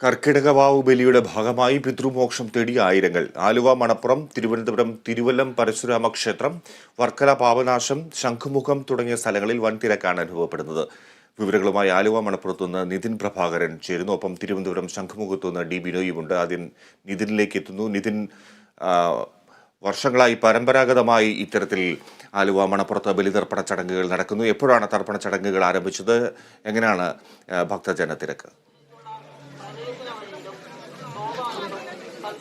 കർക്കിടകവാവ് ബലിയുടെ ഭാഗമായി പിതൃമോക്ഷം തേടിയ ആയിരങ്ങൾ. ആലുവ മണപ്പുറം തിരുവനന്തപുരം തിരുവല്ലം പരശുരാമ ക്ഷേത്രം വർക്കല പാപനാശം ശംഖുമുഖം തുടങ്ങിയ സ്ഥലങ്ങളിൽ വൻ തിരക്കാണ് അനുഭവപ്പെടുന്നത്. വിവരങ്ങളുമായി ആലുവ മണപ്പുറത്തു നിന്ന് നിതിൻ പ്രഭാകരൻ ചേരുന്നു. ഒപ്പം തിരുവനന്തപുരം ശംഖുമുഖത്തു നിന്ന് ഡി. ബിനോയുമുണ്ട്. ആദ്യം നിതിനിലേക്ക് എത്തുന്നു. നിതിൻ വർഷങ്ങളായി പരമ്പരാഗതമായി ഇത്തരത്തിൽ ആലുവ മണപ്പുറത്ത് ബലിതർപ്പണ ചടങ്ങുകൾ നടക്കുന്നു. എപ്പോഴാണ് തർപ്പണ ചടങ്ങുകൾ ആരംഭിച്ചത്? എങ്ങനെയാണ് ഭക്തജന തിരക്ക്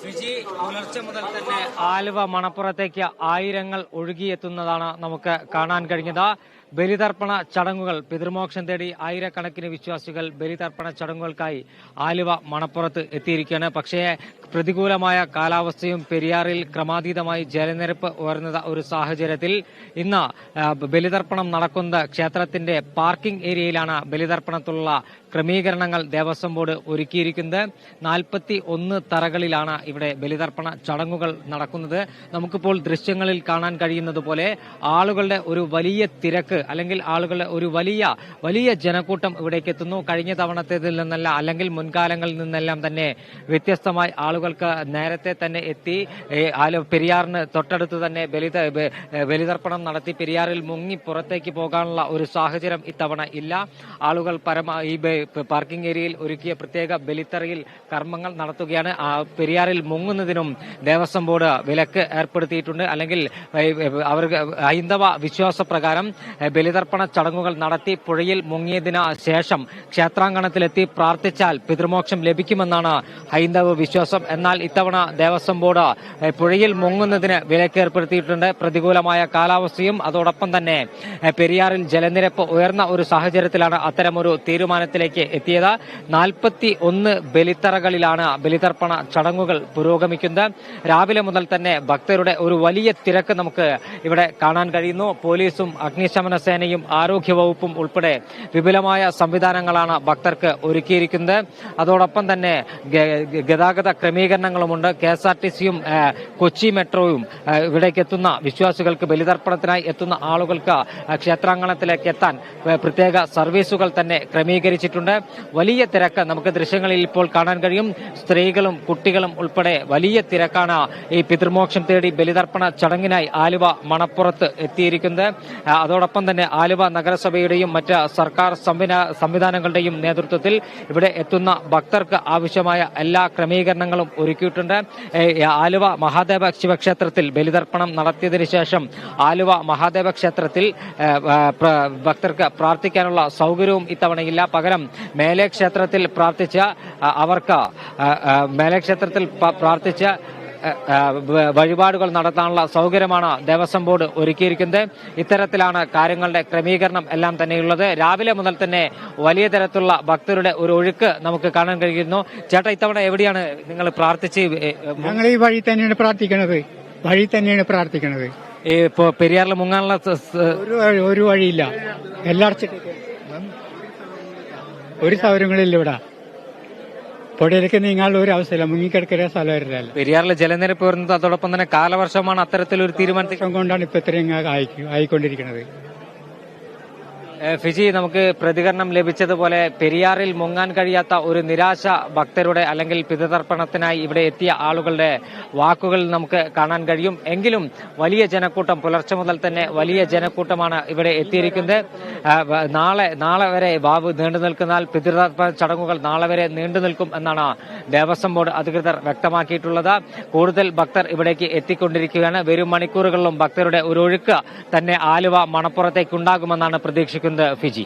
വിജി പുലർച്ചെ മുതൽ തന്നെ ആലുവ മണപ്പുറത്തേക്ക് ആയിരങ്ങൾ ഒഴുകിയെത്തുന്നതാണ് നമുക്ക് കാണാൻ കഴിഞ്ഞത്. ബലിതർപ്പണ ചടങ്ങുകൾ പിതൃമോക്ഷം തേടി ആയിരക്കണക്കിന് വിശ്വാസികൾ ബലിതർപ്പണ ചടങ്ങുകൾക്കായി ആലുവ മണപ്പുറത്ത് എത്തിയിരിക്കുകയാണ്. പക്ഷേ പ്രതികൂലമായ കാലാവസ്ഥയും പെരിയാറിൽ ക്രമാതീതമായി ജലനിരപ്പ് ഉയർന്ന ഒരു സാഹചര്യത്തിൽ. ഇന്ന് ബലിതർപ്പണം നടക്കുന്ന ക്ഷേത്രത്തിന്റെ പാർക്കിംഗ് ഏരിയയിലാണ് ബലിതർപ്പണത്തിലുള്ള ക്രമീകരണങ്ങൾ ദേവസ്വം ബോർഡ് ഒരുക്കിയിരിക്കുന്നത്. നാൽപ്പത്തി ഒന്ന് തറകളിലാണ് ഇവിടെ ബലിതർപ്പണ ചടങ്ങുകൾ നടക്കുന്നത്. നമുക്കിപ്പോൾ ദൃശ്യങ്ങളിൽ കാണാൻ കഴിയുന്നത് പോലെ ആളുകളുടെ ഒരു വലിയ തിരക്ക് അല്ലെങ്കിൽ ആളുകളുടെ ഒരു വലിയ വലിയ ജനക്കൂട്ടം ഇവിടേക്ക് എത്തുന്നു കഴിഞ്ഞ തവണത്തേതിൽ നിന്നല്ല അല്ലെങ്കിൽ മുൻകാലങ്ങളിൽ നിന്നെല്ലാം തന്നെ വ്യത്യസ്തമായി ആളുകൾക്ക് നേരത്തെ തന്നെ എത്തി. പെരിയാറിന് തൊട്ടടുത്ത് തന്നെ ബലിത ബലിതർപ്പണം നടത്തി പെരിയാറിൽ മുങ്ങി പുറത്തേക്ക് പോകാനുള്ള ഒരു സാഹചര്യം ഇത്തവണ ഇല്ല. ആളുകൾ പരമ ഈ പാർക്കിംഗ് ഏരിയയിൽ ഒരുക്കിയ പ്രത്യേക ബലിത്തറയിൽ കർമ്മങ്ങൾ നടത്തുകയാണ്. ആ പെരിയാറിൽ മുങ്ങുന്നതിനും ദേവസ്വം ബോർഡ് വിലക്ക് ഏർപ്പെടുത്തിയിട്ടുണ്ട്. അല്ലെങ്കിൽ അവർക്ക് ഹൈന്ദവ വിശ്വാസപ്രകാരം പ്രകാരം ബലിതർപ്പണ ചടങ്ങുകൾ നടത്തി പുഴയിൽ മുങ്ങിയതിന് ശേഷം ക്ഷേത്രാങ്കണത്തിലെത്തി പ്രാർത്ഥിച്ചാൽ പിതൃമോക്ഷം ലഭിക്കുമെന്നാണ് ഹൈന്ദവ വിശ്വാസം എന്നാൽ ഇത്തവണ ദേവസ്വം ബോർഡ് പുഴയിൽ മുങ്ങുന്നതിന് വിലക്കേർപ്പെടുത്തിയിട്ടുണ്ട്. പ്രതികൂലമായ കാലാവസ്ഥയും അതോടൊപ്പം തന്നെ പെരിയാറിൽ ജലനിരപ്പ് ഉയർന്ന ഒരു സാഹചര്യത്തിലാണ് അത്തരമൊരു തീരുമാനത്തിലേക്ക് എത്തിയത്. നാൽപ്പത്തി ഒന്ന് ബലിത്തറകളിലാണ് ബലിതർപ്പണ ചടങ്ങുകൾ പുരോഗമിക്കുന്നത്. രാവിലെ മുതൽ തന്നെ ഭക്തരുടെ ഒരു വലിയ തിരക്ക് നമുക്ക് ഇവിടെ കാണാൻ കഴിയുന്നു. പോലീസും അഗ്നിശമന സേനയും ആരോഗ്യ വകുപ്പും ഉൾപ്പെടെ വിപുലമായ സംവിധാനങ്ങളാണ് ഭക്തർക്ക് ഒരുക്കിയിരിക്കുന്നത്. അതോടൊപ്പം തന്നെ ഗതാഗത ഗതാഗത ക്രമീകരണങ്ങളുമുണ്ട് കെ എസ് ആർ ടി സിയും കൊച്ചി മെട്രോയും ഇവിടേക്ക് എത്തുന്ന വിശ്വാസികൾക്ക് ബലിതർപ്പണത്തിനായി എത്തുന്ന ആളുകൾക്ക് ക്ഷേത്രാങ്കണത്തിലേക്ക് എത്താൻ പ്രത്യേക സർവീസുകൾ തന്നെ ക്രമീകരിച്ചിട്ടുണ്ട്. വലിയ തിരക്ക് നമുക്ക് ദൃശ്യങ്ങളിൽ ഇപ്പോൾ കാണാൻ കഴിയും. സ്ത്രീകളും കുട്ടികളും ഉൾപ്പെടെ വലിയ തിരക്കാണ് ഈ പിതൃമോക്ഷം തേടി ബലിതർപ്പണ ചടങ്ങിനായി ആലുവ മണപ്പുറത്ത് എത്തിയിരിക്കുന്നത്. അതോടൊപ്പം തന്നെ ആലുവ നഗരസഭയുടെയും മറ്റ് സർക്കാർ സംവിധാനങ്ങളുടെയും നേതൃത്വത്തിൽ ഇവിടെ എത്തുന്ന ഭക്തർക്ക് ആവശ്യമായ എല്ലാ ക്രമീകരണങ്ങളും ഒരുക്കിയിട്ടുണ്ട്. ആലുവ മഹാദേവ ശിവക്ഷേത്രത്തിൽ ബലിതർപ്പണം നടത്തിയതിനു ശേഷം ആലുവ മഹാദേവ ക്ഷേത്രത്തിൽ ഭക്തർക്ക് പ്രാർത്ഥിക്കാനുള്ള സൗകര്യവും ഇത്തവണയില്ല. പകരം മേലെ ക്ഷേത്രത്തിൽ പ്രാർത്ഥിച്ച അവർക്ക് മേലെ ക്ഷേത്രത്തിൽ പ്രാർത്ഥിച്ച വഴിപാടുകൾ നടത്താനുള്ള സൗകര്യമാണ് ദേവസ്വം ബോർഡ് ഒരുക്കിയിരിക്കുന്നത്. ഇത്തരത്തിലാണ് കാര്യങ്ങളുടെ ക്രമീകരണം എല്ലാം തന്നെയുള്ളത്. രാവിലെ മുതൽ തന്നെ വലിയ തരത്തിലുള്ള ഭക്തരുടെ ഒരു ഒഴുക്ക് നമുക്ക് കാണാൻ കഴിയുന്നു. ചേട്ടാ ഇത്തവണ എവിടെയാണ് നിങ്ങൾ പ്രാർത്ഥിച്ച് ഞങ്ങൾ ഈ വഴി തന്നെയാണ് പ്രാർത്ഥിക്കുന്നത് വഴി തന്നെയാണ് പ്രാർത്ഥിക്കുന്നത് ഇപ്പോ പെരിയാറിൽ മുങ്ങാനുള്ള ഒരു വഴി ഒരു വഴിയില്ല. എല്ലാം അടച്ചിട്ടേക്ക് ഒരു സൗകര്യങ്ങളില്ല ഇവിടെ. പുഴയിലേക്ക് നീങ്ങാനുള്ള ഒരു അവസ്ഥയില്ല മുങ്ങിക്കിടക്കുന്ന സ്ഥലമായിരുന്നല്ല പെരിയാറിലെ ജലനിരപ്പ് വരുന്നത് അതോടൊപ്പം തന്നെ കാലവർഷമാണ് അത്തരത്തിലൊരു തീരുമാനത്തിൽ കൊണ്ടാണ് ഇപ്പൊ ഇത്രയും ആയിക്കൊണ്ടിരിക്കുന്നത്. ഫിജി നമുക്ക് പ്രതികരണം ലഭിച്ചതുപോലെ പെരിയാറിൽ മുങ്ങാൻ കഴിയാത്ത ഒരു നിരാശ ഭക്തരുടെ അല്ലെങ്കിൽ പിതൃതർപ്പണത്തിനായി ഇവിടെ എത്തിയ ആളുകളുടെ വാക്കുകൾ നമുക്ക് കാണാൻ കഴിയും. എങ്കിലും വലിയ ജനക്കൂട്ടം പുലർച്ചെ മുതൽ തന്നെ വലിയ ജനക്കൂട്ടമാണ് ഇവിടെ എത്തിയിരിക്കുന്നത്. നാളെ നാളെ വരെ വാവ് നീണ്ടു നിൽക്കുന്നാൽ പിതൃതർപ്പണ ചടങ്ങുകൾ നാളെ വരെ നീണ്ടു നിൽക്കും എന്നാണ് ദേവസ്വം ബോർഡ് അധികൃതർ വ്യക്തമാക്കിയിട്ടുള്ളത്. കൂടുതൽ ഭക്തർ ഇവിടേക്ക് എത്തിക്കൊണ്ടിരിക്കുകയാണ്. വരും മണിക്കൂറുകളിലും ഭക്തരുടെ ഒരു ഒഴുക്ക് തന്നെ ആലുവ മണപ്പുറത്തേക്ക് ഉണ്ടാകുമെന്നാണ് പ്രതീക്ഷിക്കുന്നത് ഫിജി